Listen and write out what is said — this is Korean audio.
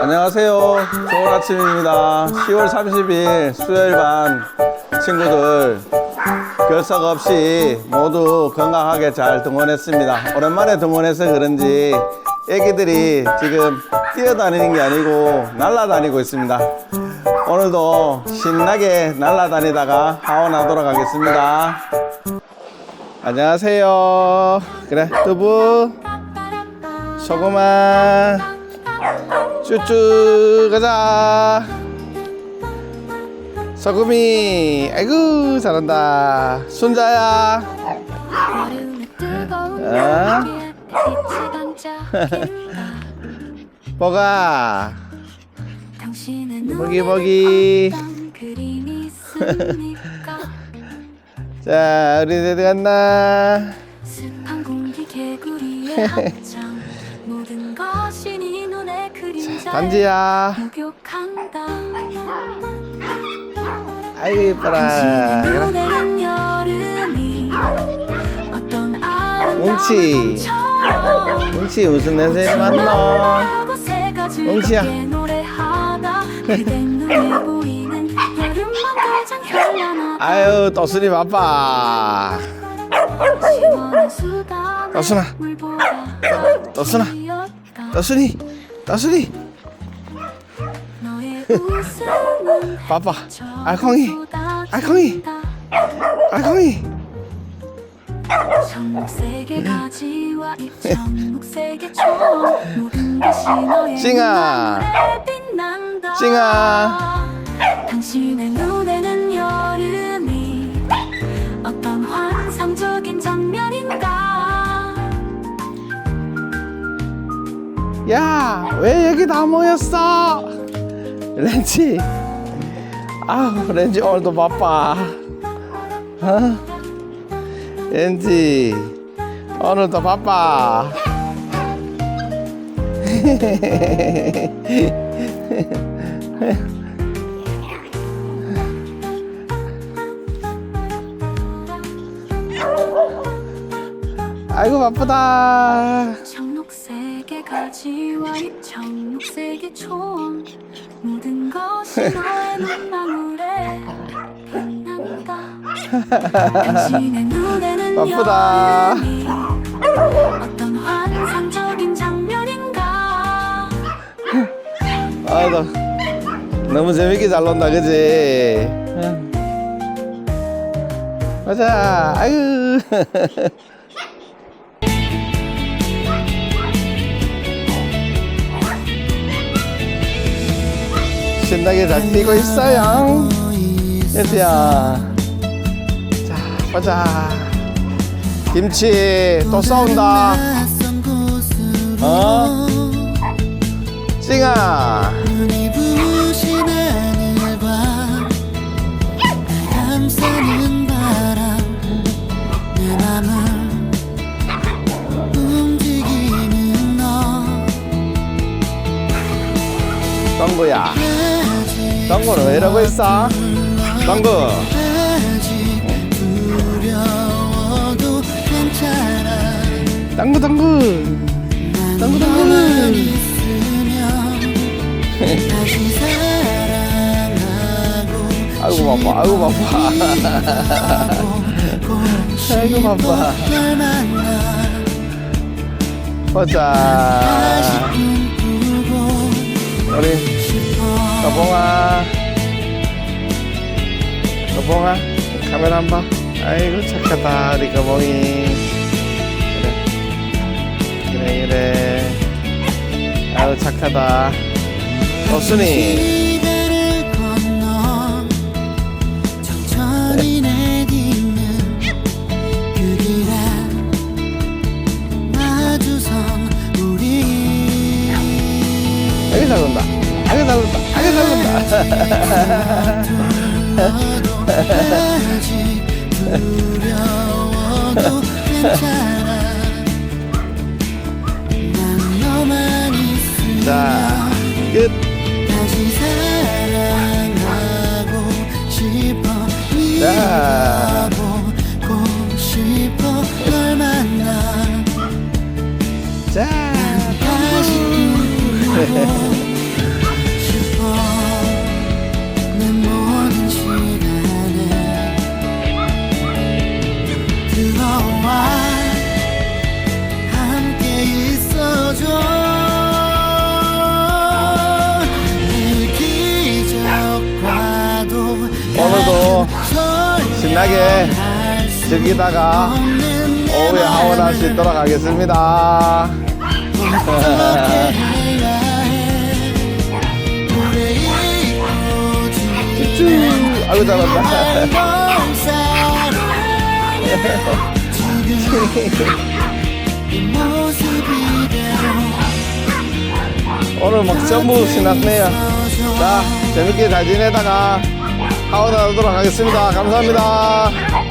안녕하세요. 좋은 아침입니다. 10월 30일 수요일 반 친구들 결석 없이 모두 건강하게 잘 등원했습니다. 오랜만에 등원해서 그런지 애기들이 지금 뛰어다니는 게 아니고 날아다니고 있습니다. 오늘도 신나게 날아다니다가 하원하도록 하겠습니다. 안녕하세요. 그래, 두부, 소금아. 쭈쭈 가자. 서금이 아이고 잘한다. 순자야. 반짝인다 뭐가 먹이, 먹이. 자 우리 어디 갔나 습한 공기 개구리의 합장 모든 것이 네 눈에 그림자에 단지야. 목욕한다 아이고 이뻐라. 당신의 그래. 눈에는 여름이 어떤 아름다운 뭉치. 뭉치 무슨 냄새 맡노? 뭉치야. 노래하 아유 또순이 바빠 떠순아. 떠순아. 너의 웃음은 바빠 알콩이 알콩이. 알콩이 찡아. 찡아. 야, 왜 여기 다 모였어? 렌지. 아우, 렌지 오늘도 바빠. 어? 렌지, 오늘도 바빠. 아이고, 바쁘다. 가지와 이 청록색의 총 모든 것이 너의 눈망울에 빛난다 당신의 눈에는 바쁘다. 여름이 어떤 환상적인 장면인가 아, 나 너무 재밌게 잘 논다, 그지? 응. 가자, 아유. 신나게 잘 뛰고 있어요. 얘들야. 자, 보자. 김치 또 싸운다. 어? 찡아. 덩구야. 아직 덩구는 왜 이러고 있어? 덩구. 아직 두려워도 괜찮아 덩구 덩구. 난 덩구, 덩구. 너만 있으면 다시 사랑하고 아이고 바빠. 아이고 바빠. 아이고 바빠. 보자. 우리 여봉아. 여봉아. 카메라 한 번. 아이고 착하다 우리 거봉이. 그래. 그래 그래. 아유 착하다. 어순이. 자 끝. 다시 사랑하고 싶어 자. 신나게 즐기다가 오후에 하원할 수 있도록 하겠습니다. 쭈, 아이고 잘한다. 오늘 막 전부 신났네요. 자, 재밌게 잘 지내다가 하원하도록 하겠습니다. 감사합니다.